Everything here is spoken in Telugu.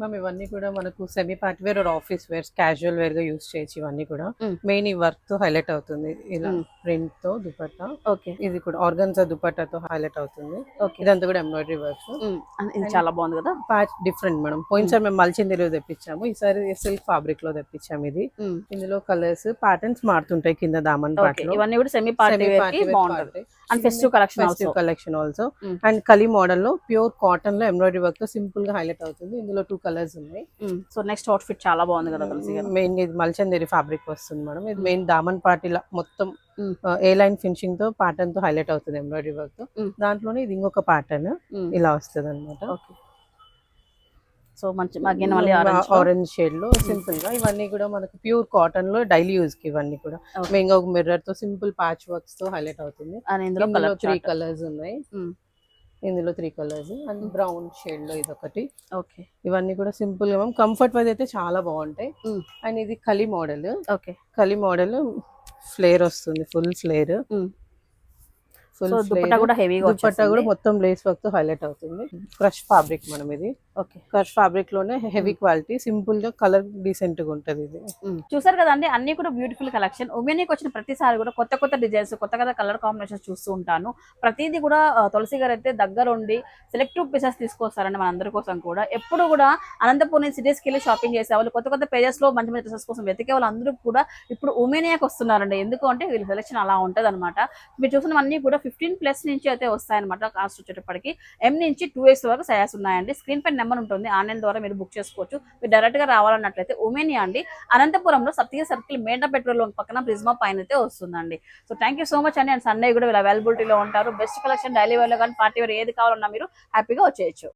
మ్యామ్ ఇవన్నీ కూడా మనకు semi party wear or office wear casual వేర్గా use చేయొచ్చు ఇవన్నీ కూడా. మెయిన్ ఈ వర్క్తో హైలైట్ అవుతుంది. ఇలా. ప్రింట్తో దుపట్టా. ఓకే ఇది కూడా ఆర్గన్జా దుపట్టాతో హైలైట్ అవుతుంది. ఓకే ఇదంతా కూడా ఎంబ్రాయిడరీ వర్క్ ఇది చాలా బాగుంది కదా? ప్యాచ్ డిఫరెంట్ మేడం పోయినసారి మేము మల్చిందిలో తెప్పించాము. ఈసారి సిల్క్ ఫ్యాబ్రిక్లో తెప్పించాము ఇది. ఇందులో కలర్స్ ప్యాటర్న్స్ మారుతుంటాయి కింద దామన్ పాటలో ఇవన్నీ కూడా సెమీ పార్టీ వేర్కి బాగుంటది. And festive collection also collection also. And కలీ మోడల్లో ప్యూర్ కాటన్లో ఎంబ్రాయిడరీ వర్క్తో సింపుల్గా హైలైట్ అవుతుంది. ఇందులో టూ కలర్స్ ఉన్నాయి. సో నెక్స్ట్ అవుట్ఫిట్ చాలా బాగుంది కదా తులసి మెయిన్ ఇది మల్చందేరి ఫ్యాబ్రిక్ వస్తుంది మేడం. ఇది మెయిన్ దామన్ పార్టీలా మొత్తం. ఏ లైన్ ఫినిషింగ్తో ప్యాటర్న్తో హైలైట్ అవుతుంది ఎంబ్రాయిడరీ వర్క్తో. దాంట్లోనే ఇది ఇంకొక ప్యాటర్న్ ఇలా వస్తుంది అనమాట ఓకే. సో మంచి అగైన్ మళ్ళీ ఆరెంజ్ షేడ్లో? సింపుల్గా ఇవన్నీ కూడా మనకు ప్యూర్ కాటన్లో డైలీ యూజ్కి ఇవన్నీ కూడా. మెయిన్ ఒక మిర్రర్తో సింపుల్ ప్యాచ్ వర్క్స్తో హైలైట్ అవుతుంది. త్రీ కలర్స్ ఉన్నాయి. ఇందులో త్రీ కలర్స్ అండ్ బ్రౌన్ షేడ్లో ఇది ఒకటి ఓకే ఇవన్నీ కూడా సింపుల్గా కంఫర్ట్ వైజ్ అయితే చాలా బాగుంటాయి. Mm. అండ్ ఇది కలి మోడల్. ఓకే కలి మోడల్ ఫ్లేర్ వస్తుంది ఫుల్ ఫ్లేర్ ఫుల్ దుపట్టా కూడా హెవీగా దుపట్టా కూడా మొత్తం లేస్ వర్క్తో హైలైట్ అవుతుంది. క్రష్ ఫ్యాబ్రిక్ మనం ఇది. ఓకే. క్రష్ ఫ్యాబ్రిక్లోనే హెవీ క్వాలిటీ సింపుల్గా కలర్ డీసెంట్గా ఉంటది ఇది. చూసారు కదండి అన్ని కూడా బ్యూటిఫుల్ కలెక్షన్ ఉమెన్కి వచ్చిన ప్రతిసారి కూడా కొత్త కొత్త డిజైన్స్ కొత్త కొత్త కలర్ కాంబినేషన్స్ చూస్తూ ఉంటాను. ప్రతిదీ కూడా తులసి గారు అయితే దగ్గర ఉండి సెలెక్టివ్ పీసెస్ తీసుకొస్తారండి మన అందరి కోసం కూడా. ఎప్పుడు కూడా అనంతపూర్ నుంచి సిటీస్కి వెళ్ళి షాపింగ్ చేసే వాళ్ళు కొత్త కొత్త పేజెస్లో మంచి మంచి డ్రెస్సెస్ కోసం వెతికే వాళ్ళు అందరూ కూడా ఇప్పుడు ఉమెనియాకి వస్తున్నారండి. ఎందుకు అంటే వీళ్ళ సెలెక్షన్ అలా ఉంటది అనమాట మీరు చూసినవన్నీ కూడా ఫిఫ్టీన్ ప్లస్ నుంచి అయితే వస్తాయన్నమాట కాస్ట్ వచ్చేటప్పటికి. ఎం నుంచి టూ ఇయర్స్ వరకు సయాస్ ఉన్నాయండి. స్క్రీన్ పైన నెంబర్ ఉంటుంది. ఆన్లైన్ ద్వారా మీరు బుక్ చేసుకోవచ్చు. మీరు డైరెక్ట్గా రావాలన్నట్లయితే ఉమెనియా అండి. అనంతపురంలో సత్య సర్కిల్ మేట పెట్రోల్ పక్కన ప్రిజ్మా పైన అయితే వస్తుందండి. So thank you so much అండి. అండ్ సండే కూడా వీళ్ళు అవైలబిలిటీలో ఉంటారు. బెస్ట్ కలెక్షన్ డైలీ వేర్ కానీ పార్టీ వేర్ ఏది కావాలన్నా మీరు హ్యాపీగా వచ్చేయచ్చు.